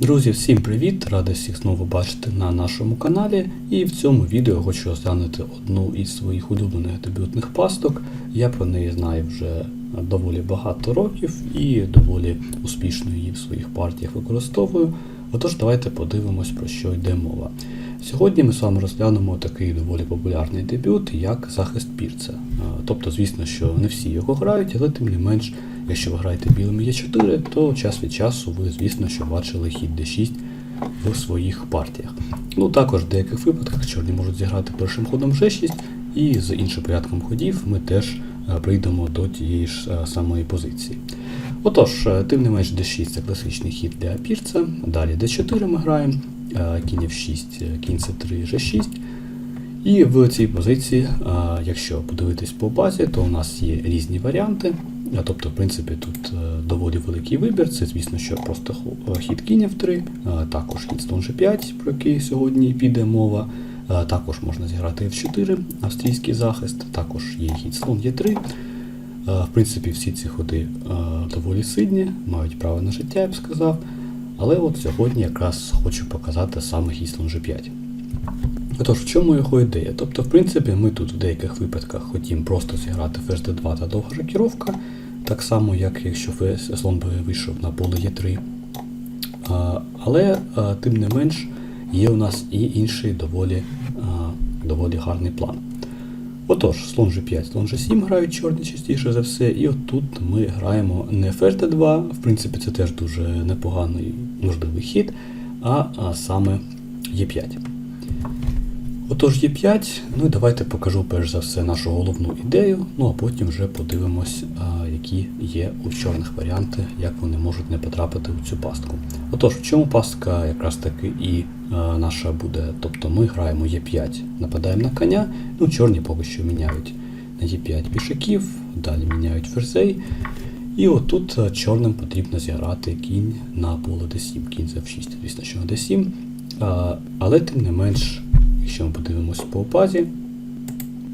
Друзі, всім привіт! Радий всіх знову бачити на нашому каналі. І в цьому відео хочу розглянути одну із своїх улюблених дебютних пасток. Я про неї знаю вже доволі багато років і доволі успішно її в своїх партіях використовую. Отож, давайте подивимось, про що йде мова. Сьогодні ми з вами розглянемо такий доволі популярний дебют, як захист пірця. Тобто, звісно, що не всі його грають, але тим не менш, якщо ви граєте білим Е4, то час від часу ви, звісно, що бачили хід D6 в своїх партіях. Ну також в деяких випадках чорні можуть зіграти першим ходом G6, і з іншим порядком ходів ми теж е, прийдемо до тієї ж е, самої позиції. Отож, е, тим не менш D6 це класичний хід для пірця. Далі D4 ми граємо, кінь F6, е, кінь C3, G6. І в цій позиції, якщо подивитись по базі, то у нас є різні варіанти. Тобто, в принципі, тут е, доволі великий вибір. Це, звісно, що просто е, хід кінь F3, також хід слон G5, про який сьогодні піде мова. Також можна зіграти F4, австрійський захист, також є хід слон Е3. В принципі, всі ці ходи доволі сильні, мають право на життя, я б сказав. Але от сьогодні якраз хочу показати саме хід G5. Отож, в чому його ідея? Тобто, в принципі, ми тут в деяких випадках хотімо просто зіграти ферзь d2 та довга рокіровка, так само, як якщо слон би вийшов на поле Е3. Але, тим не менш, є у нас і інший доволі, доволі гарний план. Отож, слон G5, слон G7 грають чорні частіше за все, і отут ми граємо не ферзь d2, в принципі, це теж дуже непоганий можливий хід, а, а саме Е5. Отож, є 5. Ну і давайте покажу перш за все нашу головну ідею, ну а потім вже подивимось, які є у чорних варіанти, як вони можуть не потрапити у цю пастку. Отож, в чому пастка якраз таки і наша буде. Тобто ми граємо Е5, нападаємо на коня, ну чорні поки що міняють на Е5 пішаків, далі міняють ферзей. І отут чорним потрібно зіграти кінь на поле d7, кінь за f6, звісно, що на d7. Але тим не менш, якщо ми подивимось по базі,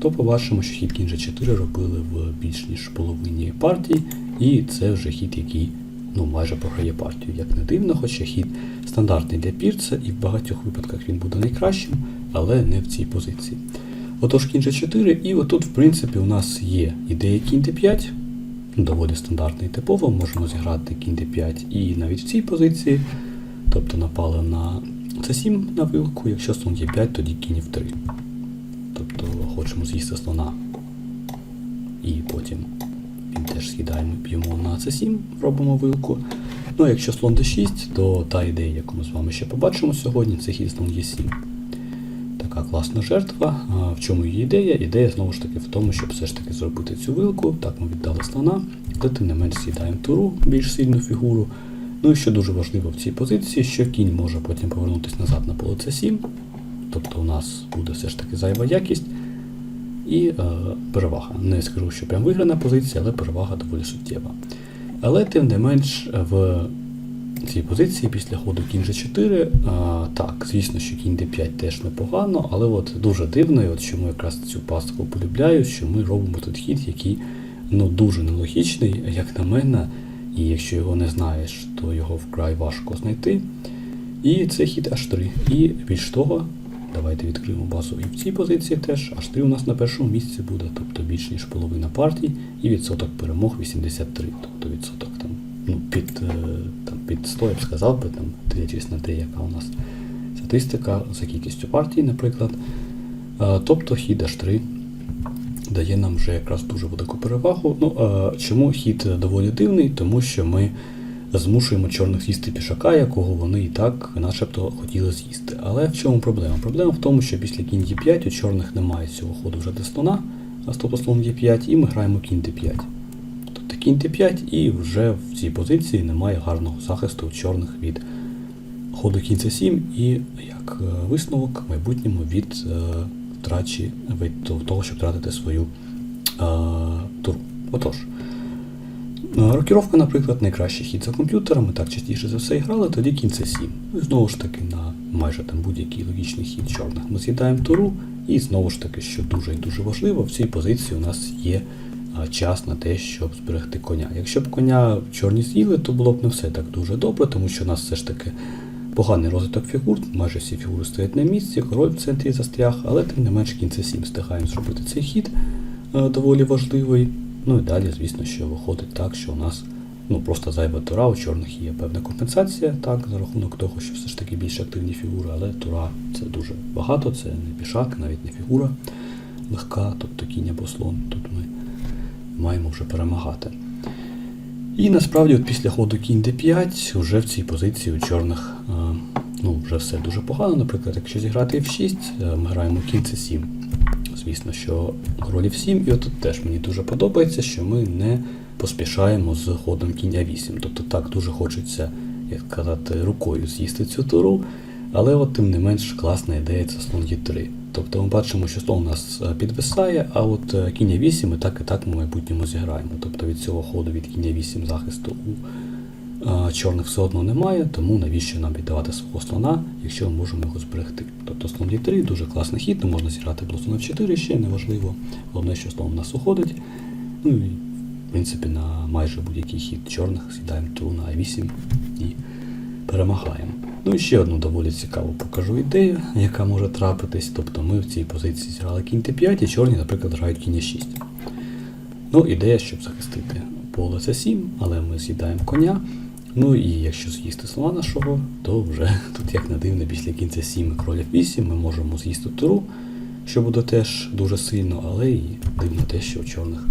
то побачимо, що хід кінь G4 робили в більш ніж половині партій, і це вже хід, який ну, майже програє партію. Як не дивно, хоча хід стандартний для пірця, і в багатьох випадках він буде найкращим, але не в цій позиції. Отож, кінь G4, і отут, в принципі, у нас є ідея кінь D5, доволі стандартна і типова, можемо зіграти кінь D5 і навіть в цій позиції, тобто напали на c7 на вилку, якщо слон є 5, тоді кінь в 3. Тобто хочемо з'їсти слона. І потім він теж з'їдаємо, б'ємо на c7, робимо вилку. Ну а якщо слон d6, то та ідея, яку ми з вами ще побачимо сьогодні, це хід слон e7. Така класна жертва. А в чому її ідея? Ідея знову ж таки в тому, щоб все ж таки зробити цю вилку. Так ми віддали слона, але тим не менш з'їдаємо туру, більш сильну фігуру. Ну і що дуже важливо в цій позиції, що кінь може потім повернутися назад на поле c7, тобто у нас буде все ж таки зайва якість і е, перевага. Не скажу, що прям виграна позиція, але перевага доволі суттєва. Але тим не менш в цій позиції після ходу кінь G4, е, так, звісно, що кінь D5 теж непогано, але от дуже дивно, і от чому якраз цю пастку полюбляю, що ми робимо тут хід, який ну, дуже нелогічний, як на мене. І якщо його не знаєш, то його вкрай важко знайти. І це хід H3. І більш того, давайте відкриємо базу і в цій позиції теж. H3 у нас на першому місці буде, тобто більш ніж половина партій, і відсоток перемог 83. Тобто відсоток там, ну, під, е, там, під 100, я б сказав би, там, дивлячись на те, яка у нас статистика за кількістю партій, наприклад. Е, Тобто хід H3 дає нам вже якраз дуже велику перевагу. Ну, чому хід доволі дивний? Тому що ми змушуємо чорних з'їсти пішака, якого вони і так начебто хотіли з'їсти. Але в чому проблема? Проблема в тому, що після кінь Е5 у чорних немає цього ходу вже до слона, а тобто слон Е5, і ми граємо кінь Д5. Тобто кінь Д5 і вже в цій позиції немає гарного захисту чорних від ходу кінь С7 і як е, висновок в майбутньому від е, втрачі від того, щоб втратити свою е, туру. Отож, рокіровка, наприклад, найкращий хід за комп'ютером, ми так частіше за все і грали, тоді кінь С7. Ну і знову ж таки на майже там будь-який логічний хід чорних ми з'їдаємо туру, і знову ж таки, що дуже і дуже важливо, в цій позиції у нас є час на те, щоб зберегти коня. Якщо б коня чорні з'їли, то було б не все так дуже добре, тому що у нас все ж таки Поганий розвиток фігур, майже всі фігури стоять на місці, король в центрі застряг, але тим не менш кінь c 7 встигаємо зробити цей хід е, доволі важливий. Ну і далі, звісно, що виходить так, що у нас ну, просто зайва тура, у чорних є певна компенсація, так, за рахунок того, що все ж таки більш активні фігури, але тура це дуже багато, це не пішак, навіть не фігура легка, тобто кінь або слон. Тут ми маємо вже перемагати. І насправді, от після ходу кінь d5, вже в цій позиції у чорних е, ну, вже все дуже погано. Наприклад, якщо зіграти f6, е, ми граємо кінь c7. Звісно, що король f7, і от тут теж мені дуже подобається, що ми не поспішаємо з ходом кінь a8. Тобто так дуже хочеться, як сказати, рукою з'їсти цю туру, але от тим не менш класна ідея це слон d3. Тобто ми бачимо, що слон у нас е, підвисає, а от е, кінь 8 ми так і так в майбутньому зіграємо. Тобто від цього ходу від кінь 8 захисту у е, чорних все одно немає, тому навіщо нам віддавати свого слона, якщо ми можемо його зберегти. Тобто слон d3 дуже класний хід, не можна зіграти було слон f4 ще, неважливо. Головне, що слон у нас уходить. Ну і в принципі на майже будь-який хід чорних сідаємо туру на a8 і перемагаємо. Ну і ще одну доволі цікаву покажу ідею, яка може трапитись. Тобто ми в цій позиції зіграли кінь Т5 і чорні, наприклад, грають кінь 6. Ну, ідея, щоб захистити поле С7, але ми з'їдаємо коня. Ну і якщо з'їсти слона нашого, то вже тут, як не дивно, після кінця 7 і кроля 8 ми можемо з'їсти туру, що буде теж дуже сильно, але і дивно те, що у чорних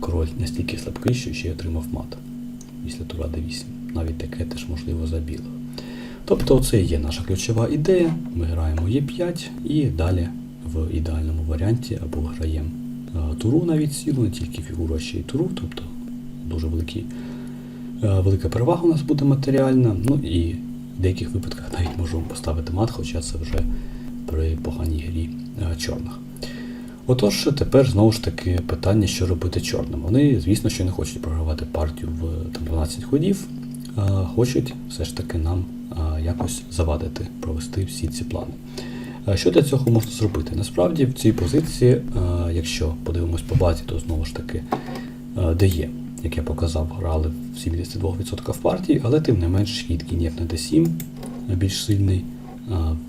король настільки слабкий, що ще й отримав мат після тура d8. Навіть таке теж можливо за білого. Тобто це і є наша ключова ідея. Ми граємо Е5 і далі в ідеальному варіанті або граємо е, туру навіть цілу, не тільки фігуру, а ще й туру, тобто дуже великий, е, велика перевага у нас буде матеріальна. Ну і в деяких випадках навіть можемо поставити мат, хоча це вже при поганій грі е, чорних. Отож, тепер знову ж таки питання, що робити чорним. Вони, звісно, що не хочуть програвати партію в там, 12 ходів, а хочуть все ж таки нам якось завадити, провести всі ці плани. Що для цього можна зробити? Насправді в цій позиції, якщо подивимось по базі, то знову ж таки а, де як я показав, грали в 72% партії, але тим не менш хід кінь на d7 більш сильний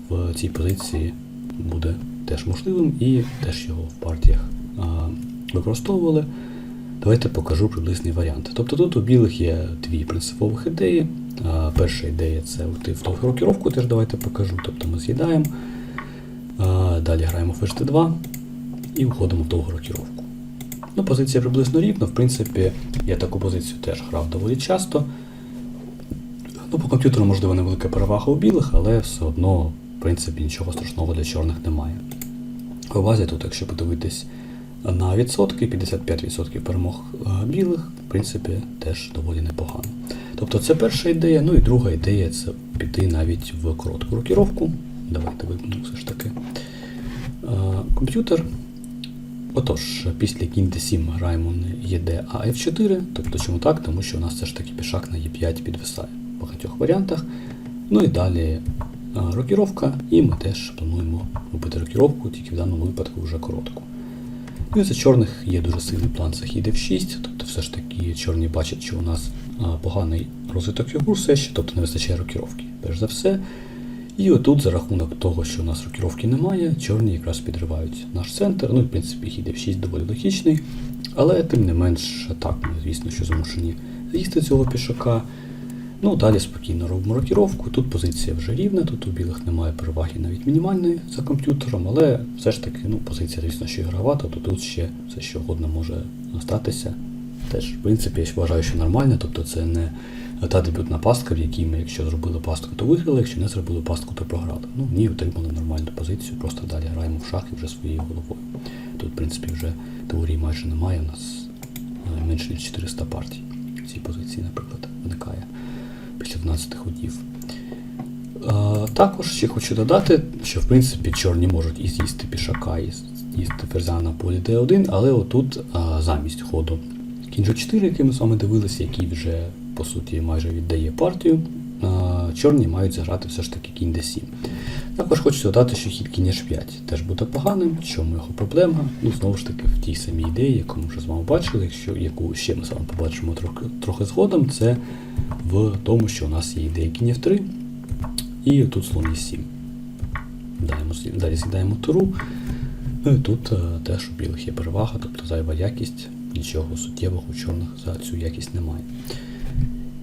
в цій позиції буде теж можливим і теж його в партіях використовували. Давайте покажу приблизний варіант. Тобто тут у білих є дві принципових ідеї. Перша ідея це в довгу рокіровку, теж давайте покажу. Тобто ми з'їдаємо, далі граємо в HT2 і входимо в довгу рокіровку. Ну, позиція приблизно рівна. В принципі, я таку позицію теж грав доволі часто. Ну, по комп'ютеру, можливо, невелика перевага у білих, але все одно, в принципі, нічого страшного для чорних немає. У базі тут, якщо подивитись на відсотки, 55% перемог е, білих, в принципі, теж доволі непогано. Тобто це перша ідея. Ну і друга ідея це піти навіть в коротку рокіровку. Давайте вимкну все ж таки е, комп'ютер. Отож, після кінь d7 ми граємо не ЄД, а F4. Тобто чому так? Тому що у нас все ж таки пішак на Е5 підвисає в багатьох варіантах. Ну і далі е, рокіровка, і ми теж плануємо робити рокіровку, тільки в даному випадку вже коротку. Ну і за чорних є дуже сильний план це хід F6, тобто все ж таки чорні бачать, що у нас поганий розвиток фігур все ще, тобто не вистачає рокіровки, перш за все. І отут, за рахунок того, що у нас рокіровки немає, чорні якраз підривають наш центр. Ну, в принципі, хід F6 доволі логічний. Але тим не менш, так, ми, звісно, що змушені з'їсти цього пішака. Ну, далі спокійно робимо рокіровку. Тут позиція вже рівна, тут у білих немає переваги навіть мінімальної за комп'ютером, але все ж таки ну, позиція, звісно, що ігровата, то тут ще все що угодно може статися. Теж, в принципі, я вважаю, що нормально, тобто це не та дебютна пастка, в якій ми, якщо зробили пастку, то виграли, якщо не зробили пастку, то програли. Ну, ні, отримали нормальну позицію, просто далі граємо в шахи вже своєю головою. Тут, в принципі, вже теорії майже немає, у нас е, менше ніж 400 партій в цій позиції, наприклад, виникає після 12 ходів. Е, також ще хочу додати, що в принципі чорні можуть і з'їсти пішака, і з'їсти ферзя на полі d1, але отут е, замість ходу кінь g4, який ми з вами дивилися, який вже по суті майже віддає партію, Е, чорні мають заграти все ж таки кінь d7. Також хочу додати, що хід кінь h5 теж буде поганим, в чому його проблема. Ну, знову ж таки, в тій самій ідеї, яку ми вже з вами бачили, якщо, яку ще ми з вами побачимо трохи, трохи згодом, це в тому, що у нас є ідея кінь f3. І тут слон Е7. Даємо, далі з'їдаємо туру. Ну і тут е, теж у білих є перевага, тобто зайва якість, нічого суттєвого у чорних за цю якість немає.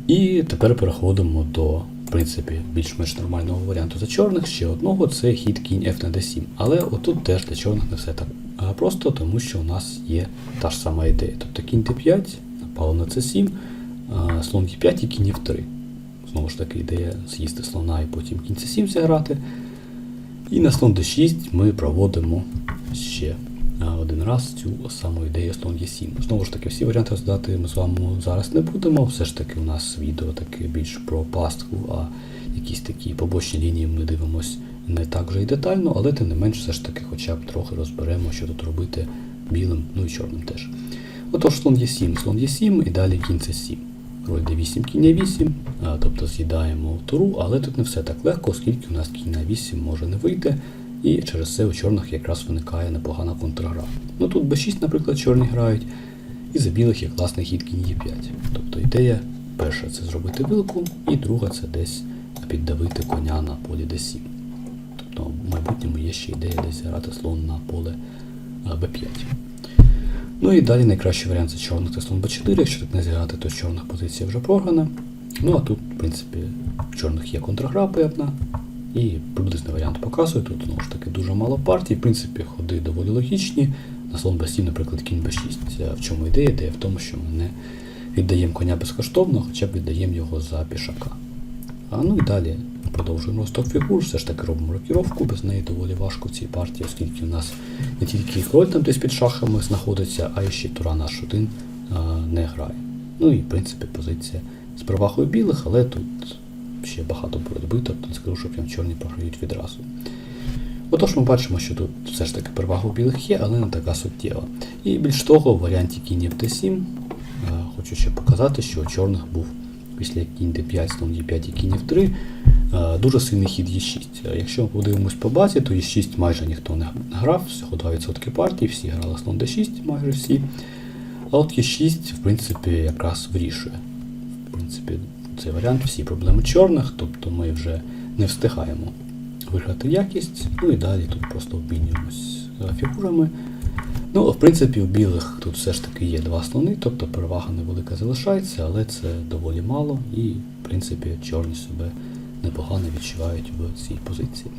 І тепер переходимо до, принципі, більш-менш нормального варіанту за чорних. Ще одного це хід кінь F на D7. Але отут теж для чорних не все так просто, тому що у нас є та ж сама ідея. Тобто кінь Т5, напало на С7, е, слон Е5 і кінь F3. Знову ж таки, ідея з'їсти слона і потім кінь С7 зіграти. І на слон d6 ми проводимо ще один раз цю саму ідею слон Е7. Знову ж таки, всі варіанти розглядати ми з вами зараз не будемо. Все ж таки, у нас відео таке більш про пастку, а якісь такі побочні лінії ми дивимось не так вже і детально, але тим не менш, все ж таки, хоча б трохи розберемо, що тут робити білим, ну і чорним теж. Отож, слон Е7, слон Е7 і далі кінь С7. Роль d8, кінь А8, тобто з'їдаємо туру, але тут не все так легко, оскільки у нас кінь на 8 може не вийти, і через це у чорних якраз виникає непогана контргра. Ну тут b6, наприклад, чорні грають, і за білих є класний хід кінь Е5. Тобто ідея перша це зробити вилку, і друга це десь піддавити коня на полі d7. Тобто в майбутньому є ще ідея десь грати слон на поле а, b5. Ну і далі найкращий варіант це чорних це слон b4. Якщо так не зіграти, то з чорних позиція вже програна. Ну а тут, в принципі, в чорних є контргра певна. І приблизний варіант показую. Тут знову ж таки дуже мало партій. В принципі, ходи доволі логічні. На слон b7, наприклад, кінь b6. В чому ідея? Ідея в тому, що ми не віддаємо коня безкоштовно, хоча б віддаємо його за пішака. А ну і далі продовжуємо розток фігур, все ж таки робимо рокіровку, без неї доволі важко в цій партії, оскільки у нас не тільки король там десь під шахами знаходиться, а й ще тура наш один а, не грає. Ну і в принципі позиція з перевагою білих, але тут ще багато боротьби, тобто не скажу, що прям чорні програють відразу. Отож, ми бачимо, що тут все ж таки перевага у білих є, але не така суттєва. І більш того, в варіанті кінь F7 е, хочу ще показати, що у чорних був після кінь d5, слон d5 і кінь f3 е, дуже сильний хід e6. Е, Якщо ми подивимось по базі, то e6 майже ніхто не грав, всього 2% партій, всі грали слон d6, майже всі. А от e6, в принципі, якраз вирішує. В принципі, цей варіант всі проблеми чорних, тобто ми вже не встигаємо виграти якість, ну і далі тут просто обмінюємось е, фігурами. Ну, в принципі, у білих тут все ж таки є два слони, тобто перевага невелика залишається, але це доволі мало, і, в принципі, чорні себе непогано відчувають в цій позиції.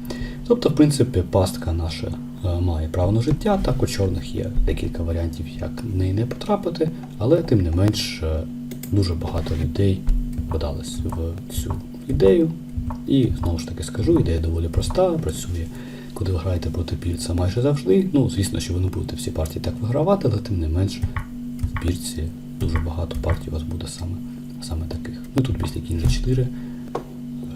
Тобто, в принципі, пастка наша е, має право на життя, так у чорних є декілька варіантів, як в неї не потрапити, але тим не менш е, дуже багато людей подались в цю ідею. І знову ж таки скажу, ідея доволі проста, працює, коли ви граєте проти пільця майже завжди. Ну, звісно, що ви не будете всі партії так вигравати, але тим не менш в пільці дуже багато партій у вас буде саме, саме таких. Ну тут після кінь G4.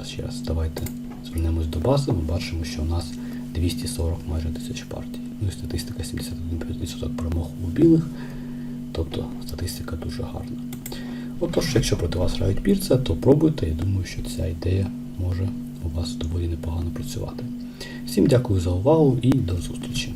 Ще раз давайте звернемось до бази, ми бачимо, що у нас 240 майже тисяч партій. Ну і статистика 71% перемог у білих. Тобто статистика дуже гарна. Отож, якщо проти вас грають пірця, то пробуйте, я думаю, що ця ідея може у вас доволі непогано працювати. Всім дякую за увагу і до зустрічі!